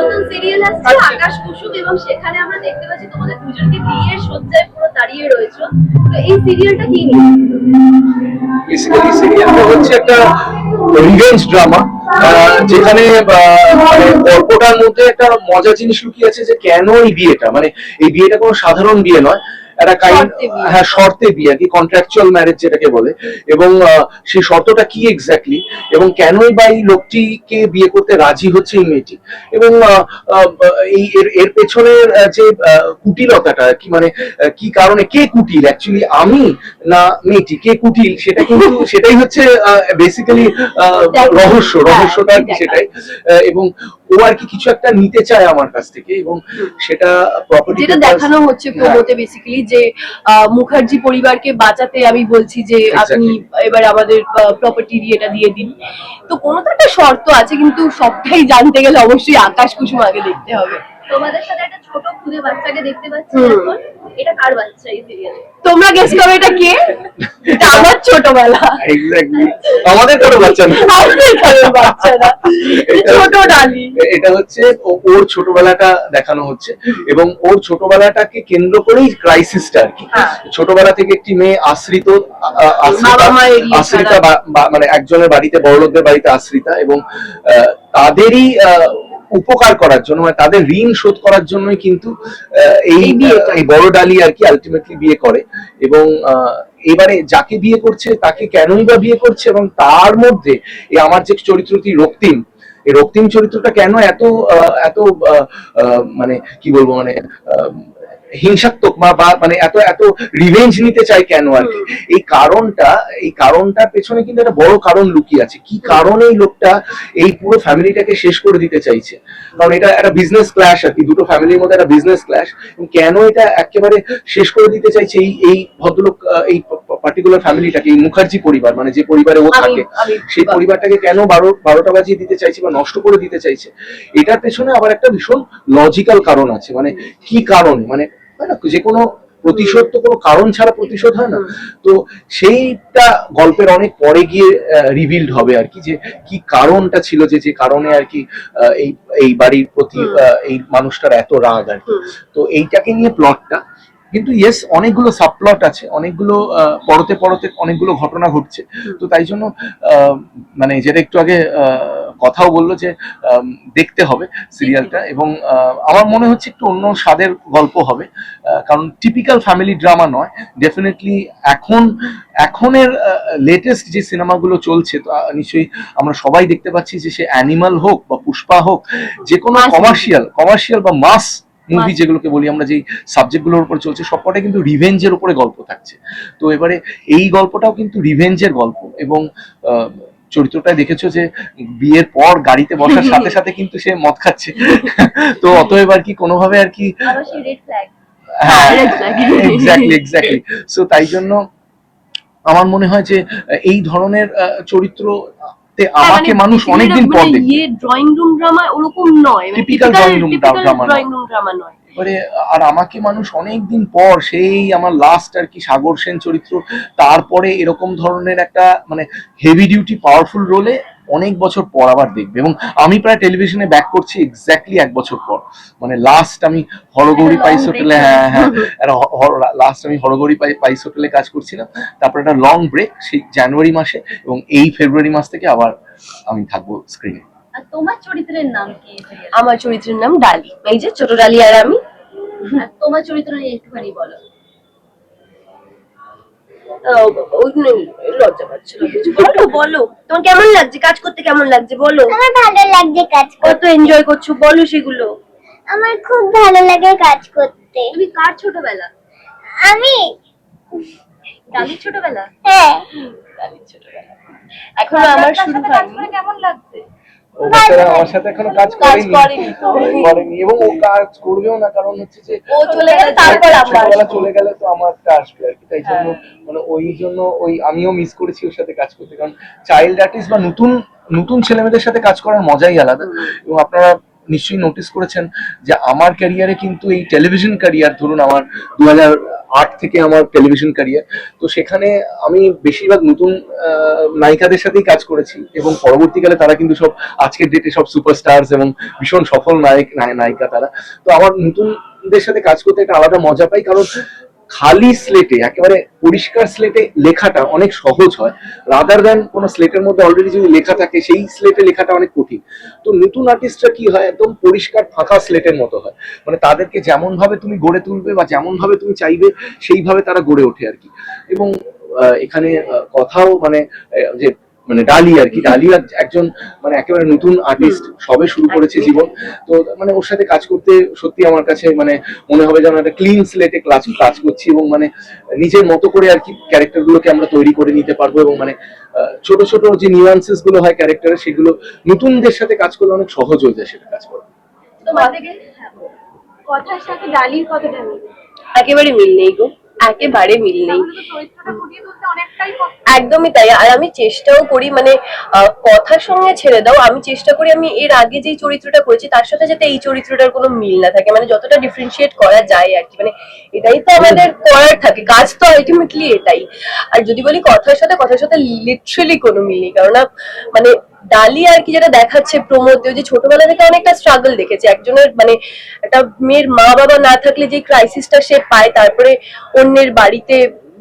নতুন সিরিয়াল আসছে আকাশ কুসুম এবং সেখানে আমরা দেখতে পাচ্ছি তোমাদের দুজনকে সজ্জায় পুরো দাঁড়িয়ে রয়েছে। তো এই সিরিয়ালটা কি বেসিক্যালি সিরিয়ালটা হচ্ছে একটা রিভেঞ্জ ড্রামা যেখানে মানে গল্পটার মধ্যে একটা মজা জিনিস লুকিয়ে আছে যে কেন এই বিয়েটা? মানে এই বিয়েটা কোনো সাধারণ বিয়ে নয় একটা কাইন্ড হ্যাঁ শর্তে বিয়ে কি কন্ট্রাকচুয়াল ম্যারেজ যেটাকে বলে। এবং সেই শর্তটা কি এক্স্যাক্টলি এবং কেনই বা এই লোকটিকে বিয়ে করতে রাজি হচ্ছে এই মেয়েটি? এবং এই এর এর পেছনের যে কুটিলতাটা কি মানে কি কারণে কে কুটিল? অ্যাকচুয়ালি আমি না মেয়েটি? কে কুটিল? সেটা কিন্তু সেটাই হচ্ছে বেসিক্যালি রহস্য রহস্যটা আর কি সেটাই। এবং ও আর কি কিছু একটা নিতে চায় আমার কাছ থেকে এবং সেটা প্রপার্টি যেটা দেখানো হচ্ছে। প্রমোতে বেসিক্যালি যে মুখার্জি পরিবারকে বাঁচাতে আমি বলছি যে আপনি এবার আমাদের প্রপার্টি এটা দিয়ে দিন। তো কোনো তো একটা শর্ত আছে কিন্তু সবটাই জানতে গেলে অবশ্যই আকাশ কুসুম আগে দেখতে হবে। তোমাদের সাথে একটা ছোট খুদে বাচ্চাকে দেখতে পাচ্ছি এখন। এটা কার বাচ্চা এই সিরিয়ালে তোমরা গেস করো এটা কে? এটা আমার ছোটবেলা। এক্স্যাক্টলি আমাদের কোনো বাচ্চা না। আমাদের ঘরের বাচ্চারা এটা- ছোট ডালি। এটা হচ্ছে ওর ছোটবেলাটা দেখানো হচ্ছে। এবং ওর ছোটবেলাটাকে কেন্দ্র করেই ক্রাইসিসটা আর কি। হ্যাঁ। ছোটবেলা থেকে একটি মেয়ে আশ্রিত আশ্রিতা মানে একজনের বাড়িতে বড়লোকদের বাড়িতে আশ্রিতা এবং আহ, তাদেরই আহ, উপকার করার জন্য মানে তাদের ঋণ শোধ করার জন্যই কিন্তু এই এই বড় ডালি আর কি আলটিমেটলি বিয়ে করে। এবং আহ, এবারে যাকে বিয়ে করছে তাকে কেনই বা বিয়ে করছে এবং তার মধ্যে এই আমার যে চরিত্রটি রক্তিম এই রক্তিম চরিত্রটা কেন এত এত মানে কি বলব মানে আহ, হিংসাত্মক বা মানে এত এত রিভেঞ্জ নিতে চায় কেন আর কি? এই কারণটা এই কারণটার পেছনে কিন্তু একটা বড় কারণ লুকিয়ে আছে। কি কারণে এই লোকটা এই পুরো ফ্যামিলিটাকে শেষ করে দিতে চাইছে? কারণ এটা একটা বিজনেস ক্ল্যাশ আর কি দুটো ফ্যামিলির মধ্যে একটা বিজনেস ক্ল্যাশ কেন এটা একেবারে শেষ করে দিতে চাইছে এই এই ভদ্রলোক এই পার্টিকুলার ফ্যামিলিটাকে এই মুখার্জি পরিবার মানে যে পরিবারে ও থাকে সেই পরিবারটাকে কেন বারো বারোটা বাজিয়ে দিতে চাইছে বা নষ্ট করে দিতে চাইছে? এটার পেছনে আবার একটা ভীষণ লজিক্যাল কারণ আছে। মানে কি কারণে? মানে হয় না? যে কোনো প্রতিশোধ তো কোনো কারণ ছাড়া প্রতিশোধ হয় না। তো সেইটা গল্পের অনেক পরে গিয়ে রিভিলড হবে আর কি যে কি কারণটা ছিল যে যে কারণে আর কি এই এই বাড়ির প্রতি এই মানুষটার এত রাগ আর কি। তো এইটাকে নিয়ে প্লটটা কিন্তু ইয়েস অনেকগুলো সাবপ্লট আছে অনেকগুলো আহ, পরতে পরতে অনেকগুলো ঘটনা ঘটছে। তো তাই জন্য আহ, মানে যেটা একটু আগে আহ, কথাও বলল যে দেখতে হবে সিরিয়ালটা এবং আমার মনে হচ্ছে একটু অন্য স্বাদের গল্প হবে কারণ টিপিক্যাল ফ্যামিলি ড্রামা নয় ডেফিনেটলি এখন এখনের লেটেস্ট যে সিনেমাগুলো চলছে তো নিশ্চয়ই আমরা সবাই দেখতে পাচ্ছি যে সে অ্যানিমাল হোক বা পুষ্পা হোক যে কোনো কমার্শিয়াল কমার্শিয়াল বা মাস মুভি যেগুলোকে বলি আমরা যেই সাবজেক্টগুলোর উপর চলছে সবকটাই কিন্তু রিভেঞ্জের উপরে গল্প থাকছে। তো এবারে এই গল্পটাও কিন্তু রিভেঞ্জের গল্প এবং আহ, চরিত্রটা দেখেছ যে বিয়ের পর গাড়িতে বসার সাথে সাথে কিন্তু সে মদ খাচ্ছে। তো অতএব আর কি কোনোভাবে আর কি হ্যাঁ এক্স্যাক্টলি এক্স্যাক্টলি সো তাই জন্য আমার মনে হয় যে এই ধরনের চরিত্র চরিত্রতে আমাকে মানুষ অনেকদিন পর মানে ইয়ে ড্রয়িং রুম ড্রামা ওরকম নয়। মানে নয়। ড্রয়িং রুম ড্রামা নয়। এবারে আর আমাকে মানুষ অনেকদিন পর সেই আমার লাস্ট আর কি সাগর সেন চরিত্র তারপরে এরকম ধরনের একটা মানে হেভি ডিউটি পাওয়ারফুল রোলে অনেক বছর পর আবার দেখবে। এবং আমি প্রায় টেলিভিশনে ব্যাক করছি এক্স্যাক্টলি এক বছর পর। মানে লাস্ট আমি হরগৌরী পাইস হোটেলে হ্যাঁ হ্যাঁ লাস্ট আমি হরগৌরী পাই- পাইস হোটেলে কাজ করছিলাম। তারপর একটা লং ব্রেক সেই জানুয়ারি মাসে এবং এই ফেব্রুয়ারি মাস থেকে আবার আমি থাকব স্ক্রিনে আর তোমার চরিত্রের নাম কি? আমার চরিত্রের নাম ডালি। এই যে ছোট ডালি আর আমি। তোমার চরিত্র নিয়ে একটুখানি বলো। আহ, ওই নেই, লজ্জা পাচ্ছে বলো বলো। তোমার কেমন লাগছে? কাজ করতে কেমন লাগছে? বলো। আমার ভালো লাগছে কাজ কত এনজয় করছ? বলো সেগুলো। আমার খুব ভালো লাগে কাজ করতে। তুমি কার ছোটবেলা? আমি। ছোটবেলা? হ্যাঁ। ছোটবেলা। এখনও আমার শুরু কেমন লাগছে? ও বাচ্চারা আমার সাথে এখনও কাজ করেনি করেনি এবং ও কাজ করবেও না কারণ হচ্ছে যে ও চলে গেলে তারপর ছোটবেলা চলে গেলে তো আমারটা আসবে আর কি তাই জন্য হ্যাঁ। মানে ওই জন্য ওই আমিও মিস করেছি ওর সাথে কাজ করতে কারণ চাইল্ড আর্টিস্ট বা নতুন নতুন ছেলেমেয়েদের সাথে কাজ করার মজাই আলাদা। এবং আপনারা নিশ্চয়ই নোটিস করেছেন যে আমার ক্যারিয়ারে কিন্তু এই টেলিভিশন ক্যারিয়ার ধরুন আমার দু হাজার আট থেকে আমার টেলিভিশন ক্যারিয়ার তো সেখানে আমি বেশিরভাগ নতুন নায়িকাদের সাথেই কাজ করেছি এবং পরবর্তীকালে তারা কিন্তু সব, আজকের ডেটে সব সুপারস্টার্স এবং ভীষণ সফল নায়ক, নায়- নায়িকা তারা। তো আমার নতুনদের সাথে কাজ করতে একটা আলাদা মজা পাই, কারণ খালি স্লেটে একেবারে পরিষ্কার স্লেটে লেখাটা অনেক সহজ হয়। রাদার দ্যান কোনো স্লেটের মধ্যে অলরেডি যদি লেখা থাকে, সেই স্লেটে লেখাটা অনেক কঠিন। তো নতুন আর্টিস্টরা কি হয়? একদম পরিষ্কার ফাঁকা স্লেটের মতো হয়। মানে তাদেরকে যেমন ভাবে তুমি গড়ে তুলবে বা যেমন ভাবে তুমি চাইবে, সেইভাবে তারা গড়ে ওঠে আর কি। এবং এখানে কথাও মানে যে মানে ডালি আর কি। ডালি এক- একজন মানে একেবারে নতুন আর্টিস্ট সবে শুরু করেছে জীবন। তো মানে ওর সাথে কাজ করতে সত্যি আমার কাছে মানে মনে হবে যেন একটা ক্লিন স্লেটে ক্লাস কাজ করছি এবং মানে নিজের মতো করে আর কি ক্যারেক্টার গুলোকে আমরা তৈরি করে নিতে পারব এবং মানে আহ, ছোট ছোট যে নিউয়ান্সেসগুলো হয় ক্যারেক্টারের সেগুলো নতুনদের সাথে কাজ করলে অনেক সহজ হয়ে যায় সেটা কাজ করা। হ্যাঁ, কথার সাথে ডালির মিল। একেবারে মিল নেই গো। একেবারে মিল নেই। একদমই তাই। আর আমি চেষ্টাও করি মানে আহ, কথার সঙ্গে ছেড়ে দাও। আমি চেষ্টা করি আমি এর আগে যেই চরিত্রটা করেছি তার সাথে যাতে এই চরিত্রটার কোনো মিল না থাকে। মানে যতটা ডিফারেন্সিয়েট করা যায় আর কি। মানে এটাই তো আমাদের করার থাকে। কাজ তো আলটিমেটলি এটাই। আর যদি বলি কথার সাথে কথার সাথে লিটারালি কোনো মিল নেই। কারণ মানে ডালি আর কি যেটা দেখাচ্ছে প্রমোদ যে ছোটবেলা থেকে অনেকটা স্ট্রাগল দেখেছে। একজনের মানে একটা মেয়ের মা বাবা না থাকলে যে ক্রাইসিসটা সে পায়, তারপরে অন্যের বাড়িতে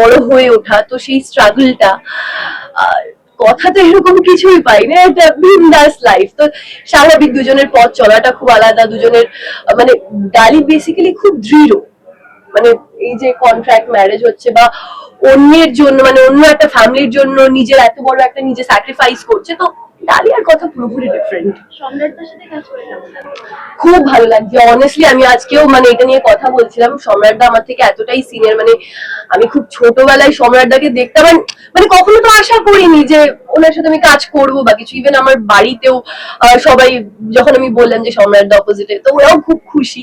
বড় হয়ে ওঠা, তো সেই স্ট্রাগলটা কথা তো এরকম কিছুই পাই না একটা বিন্দাস লাইফ তো স্বাভাবিক দুজনের পথ চলাটা খুব আলাদা, দুজনের মানে ডালি বেসিক্যালি খুব দৃঢ়। মানে এই যে কন্ট্রাক্ট ম্যারেজ হচ্ছে বা অন্যের জন্য মানে অন্য একটা ফ্যামিলির জন্য নিজের এত বড় একটা, নিজে স্যাক্রিফাইস করছে, তো ডালিয়ার কথা পুরোপুরি ডিফারেন্ট? খুব ভালো লাগছে। অনেস্টলি আমি আজকেও মানে এটা নিয়ে কথা বলছিলাম। সম্রাটদা আমার থেকে এতটাই সিনিয়র মানে আমি খুব ছোটবেলায় সম্রাটদাকে দেখতাম মানে কখনো তো আশা করিনি যে ওনার সাথে আমি কাজ করব বা কিছু। ইভেন আমার বাড়িতেও সবাই যখন আমি বললাম যে সম্রাটদা অপোজিটে তো ওরাও খুব খুশি।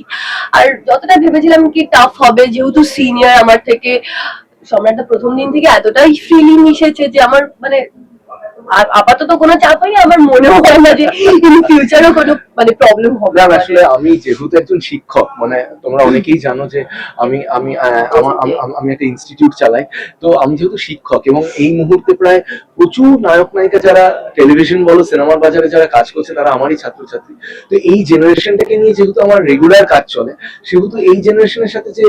আর যতটা ভেবেছিলাম কি টাফ হবে যেহেতু সিনিয়র আমার থেকে সম্রাটদা প্রথম দিন থেকে এতটাই ফ্রিলি মিশেছে যে আমার মানে আর আপাতত কোনো চাপই আমার হয় না যে ইন ফিউচারও কোনো মানে প্রবলেম হবে। না আসলে আমি যেহেতু একজন শিক্ষক মানে তোমরা অনেকেই জানো যে আমি আমি আমি- একটা ইনস্টিটিউট চালাই। তো আমি যেহেতু শিক্ষক এবং এই মুহূর্তে প্রায় প্রচুর নায়ক নায়িকা যারা টেলিভিশন বলো সিনেমার বাজারে যারা কাজ করছে, তারা আমারই ছাত্রছাত্রী। তো এই জেনারেশনটাকে নিয়ে যেহেতু আমার রেগুলার কাজ চলে, সেহেতু এই জেনারেশনের সাথে যে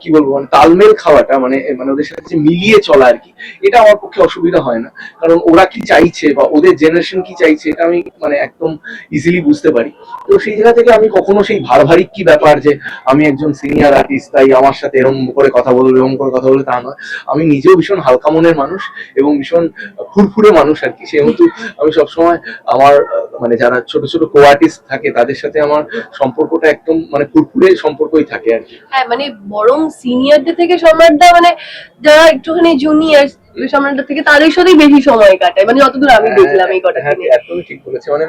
কি বলব মানে তালমেল খাওয়াটা মানে মানে ওদের সাথে যে মিলিয়ে চলা আর কি, এটা আমার পক্ষে অসুবিধা হয় না। কারণ ওরা কি চাইছে বা ওদের জেনারেশন কি চাইছে এটা আমি মানে একদম ইজিলি বুঝতে পারি। তো সেই জায়গা থেকে আমি কখনো সেই ভারভারিক কি ব্যাপার যে আমি একজন সিনিয়র আর্টিস্ট তাই আমার সাথে এরম করে কথা বলব, এরম করে কথা বলবে তা নয়। আমি নিজেও ভীষণ হালকা মনের মানুষ এবং ভীষণ ফুরফুরে মানুষ আর কি। সেহেতু আমি সবসময় আমার মানে যারা ছোট ছোট কো আর্টিস্ট থাকে, তাদের সাথে আমার সম্পর্কটা একদম মানে ফুরফুরে সম্পর্কই থাকে আর কি। হ্যাঁ মানে বরং সিনিয়রদের থেকে সম্রাটদা মানে যারা একটুখানি জুনিয়র সম্রাটদের থেকে তাদের সাথেই বেশি সময় কাটায়। মানে যতদূর আমি দেখলাম এই কটা হ্যাঁ, দিনে একদমই ঠিক বলেছে। মানে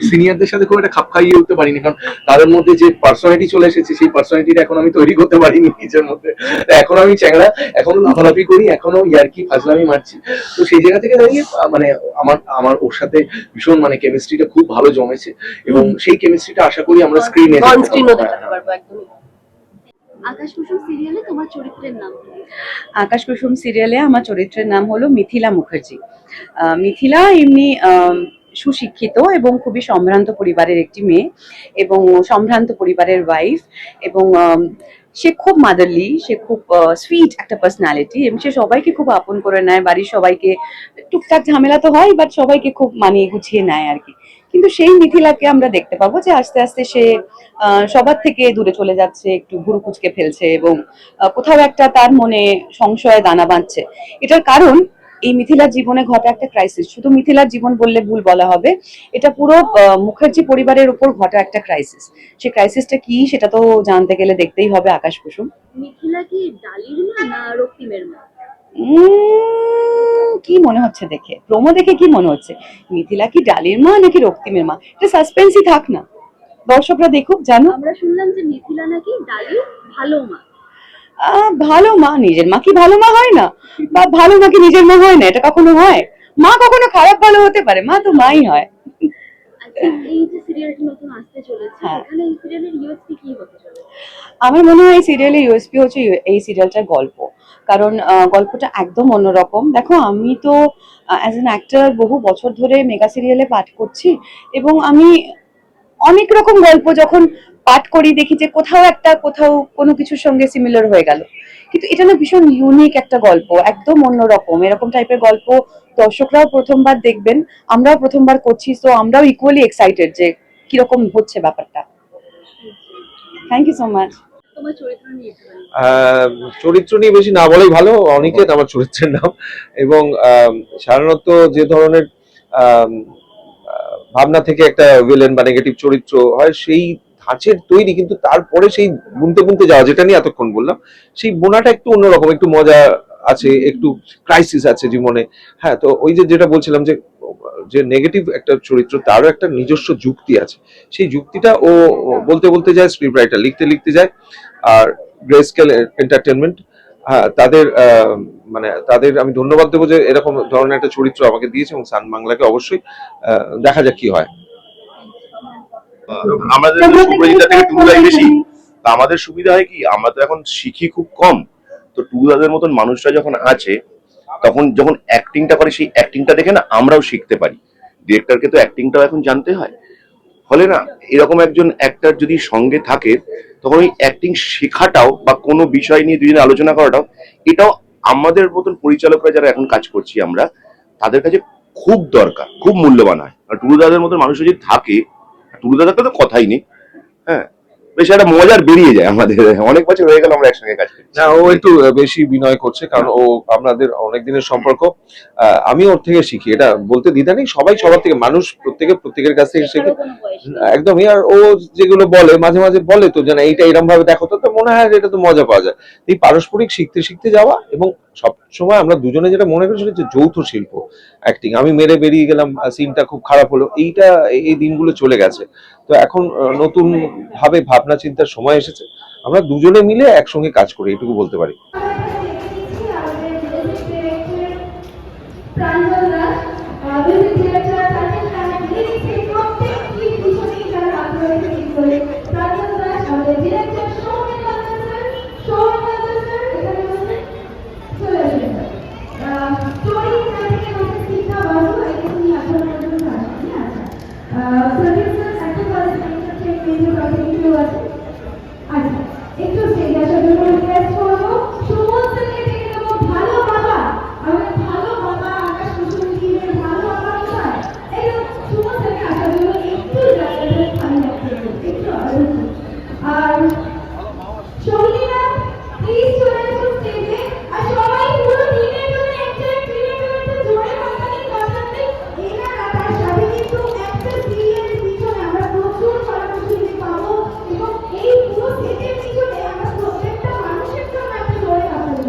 সিনিয়রদের সাথে খুব একটা খাপ খাইয়ে উঠতে পারিনি কারণ তাদের মধ্যে যে পার্সোনালিটি চলে এসেছে সেই পার্সোনালিটিটা এখন আমি তৈরি করতে পারিনি নিজের মধ্যে। তো এখন আমি চ্যাংড়া এখনও লাফালাফি করি এখনও ইয়ার্কি ফাজলামি মারছি। তো সেই জায়গা থেকে দাঁড়িয়ে মানে আমার আমার ওর সাথে ভীষণ মানে কেমিস্ট্রিটা খুব ভালো জমেছে। এবং সেই কেমিস্ট্রিটা আশা করি আমরা স্ক্রিনে অন স্ক্রিনও দেখাতে পারব একদমই আকাশ কুসুম সিরিয়ালে তোমার চরিত্রের নাম আকাশ কুসুম সিরিয়ালে আমার চরিত্রের নাম হলো মিথিলা মুখার্জি। মিথিলা এমনি সুশিক্ষিত এবং খুবই সম্ভ্রান্ত পরিবারের একটি মেয়ে এবং সম্ভ্রান্ত পরিবারের ওয়াইফ এবং সে খুব মাদারলি সে খুব সুইট একটা পার্সোনালিটি এবং সে সবাইকে খুব আপন করে নেয়। বাড়ির সবাইকে টুকটাক ঝামেলা তো হয় বাট সবাইকে খুব মানিয়ে গুছিয়ে নেয় আর কি। কিন্তু সেই মিথিলাকে আমরা দেখতে পাবো যে আস্তে আস্তে সে সবার থেকে দূরে চলে যাচ্ছে, একটু ভুরু কুচকে ফেলছে এবং কোথাও একটা তার মনে সংশয়ে দানা বাঁধছে। এটার কারণ, এই মিথিলার জীবনে ঘটা একটা ক্রাইসিস শুধু মিথিলার জীবন বললে ভুল বলা হবে, এটা পুরো মুখার্জি পরিবারের উপর ঘটা একটা ক্রাইসিস সেই ক্রাইসিসটা কি, সেটা তো জানতে গেলে দেখতেই হবে, আকাশ কুসুম। মিথিলা কি ডালির মা না রক্তিমের মা? কি মনে হচ্ছে দেখে? প্রোমো দেখে কি মনে হচ্ছে? মিথিলা কি ডালির মা নাকি রক্তিমের মা? এটা সাসপেন্সই থাক না। দর্শকরা দেখুক জানো আমরা শুনলাম যে মিথিলা নাকি ডালির ভালো মা। আহ, ভালো মা নিজের মা কি ভালো মা হয় না? বা ভালো মা কি নিজের মা হয় না? এটা কখনো হয়? মা কখনো খারাপ ভালো হতে পারে? মা তো মাই হয়। এই যে সিরিয়ালটি নতুন আসতে চলেছে হ্যাঁ। এখানে এই সিরিয়ালের ইউএসপি কি হতে চলেছে? আমার মনে হয় এই সিরিয়ালের ইউএসপি হচ্ছে এই সিরিয়ালটার গল্প। কারণ গল্পটা একদম অন্যরকম। দেখো আমি তো অ্যাজ অ্যান অ্যাক্টর বহু বছর ধরে মেগা সিরিয়ালে পাঠ করছি এবং আমি অনেক রকম গল্প যখন পাঠ করি দেখি যে কোথাও একটা কোথাও কোনো কিছুর সঙ্গে সিমিলার হয়ে গেল। কিন্তু এটা না ভীষণ ইউনিক একটা গল্প একদম অন্যরকম। এরকম টাইপের গল্প দর্শকরাও প্রথমবার দেখবেন আমরাও প্রথমবার করছি তো আমরাও ইকুয়ালি এক্সাইটেড যে কীরকম হচ্ছে ব্যাপারটা। থ্যাংক ইউ সো মাচ চরিত্র নিয়ে বেশি না বলাই ভালো অনিকেত আমার চরিত্রের নাম। এবং সাধারণত যে ধরনের আহ, ভাবনা থেকে একটা ভিলেন বা নেগেটিভ চরিত্র হয় সেই ধাঁচের তৈরি, কিন্তু তারপরে সেই বুনতে বুনতে যাওয়া, যেটা নিয়ে এতক্ষণ বললাম, সেই বোনাটা একটু অন্যরকম, একটু মজা আছে, একটু ক্রাইসিস আছে জীবনে। হ্যাঁ তো ওই যে যেটা বলছিলাম যে যে নেগেটিভ একটা চরিত্র, তারও একটা নিজস্ব যুক্তি আছে। সেই যুক্তিটা ও বলতে বলতে যায় স্ক্রিপ্ট রাইটার লিখতে লিখতে যায়, আর গ্রেস্কেল এন্টারটেনমেন্ট হ্যাঁ তাদের মানে তাদের, আমি ধন্যবাদ দেবো যে এরকম ধরনের একটা চরিত্র আমাকে দিয়েছে এবং সান বাংলাকে অবশ্যই দেখা যাক কি হয়। আমাদের সুপ্রজিতা থেকে টুকুদাই বেশি তা আমাদের সুবিধা হয় কি আমরা তো এখন শিখি খুব কম। তো টুকুদাদের মতন মানুষরা যখন আছে তখন যখন অ্যাক্টিংটা করে সেই অ্যাক্টিংটা দেখে না আমরাও শিখতে পারি। ডিরেক্টরকে তো অ্যাক্টিংটাও এখন জানতে হয়। ফলে না এরকম একজন অ্যাক্টর যদি সঙ্গে থাকে তখন ওই অ্যাক্টিং শেখাটাও বা কোনো বিষয় নিয়ে দুজনে আলোচনা করাটাও এটাও আমাদের মতন পরিচালকরা যারা এখন কাজ করছি আমরা তাদের কাছে খুব দরকার খুব মূল্যবান হয়। আর টুকুদাদের মতন মানুষ যদি থাকে টুকুদাদার তো কথাই নেই। হ্যাঁ বেশ একটা মজার বেরিয়ে যায় আমাদের। অনেক বছর হয়ে গেল আমরা একসঙ্গে কাজ করি। না, ও একটু বেশি বিনয় করছে, কারণ ও আমাদের অনেক দিনের সম্পর্ক আমি ওর থেকে শিখি, এটা বলতে দ্বিধা নেই, সবাই সবার থেকে, মানুষ প্রত্যেকে প্রত্যেকের কাছ থেকে শেখে। একদমই, আর ও যেগুলো বলে, মাঝে মাঝে বলে তো যে না এইটা এরম ভাবে দেখো তো মনে হয় যে এটা তো মজা পাওয়া যায়। এই পারস্পরিক শিখতে শিখতে যাওয়া এবং সব সময় আমরা দুজনে যেটা মনে করি সেটা যৌথ শিল্প অ্যাক্টিং আমি মেরে বেরিয়ে গেলাম সিনটা খুব খারাপ হলো, এইটা, এই- দিনগুলো চলে গেছে। তো এখন নতুন ভাবে ভাবনা চিন্তার সময় এসেছে। আমরা দুজনে মিলে একসঙ্গে কাজ করি এটুকু বলতে পারি। প্রাঞ্জল দাস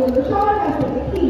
বলবো সবার কাছে কি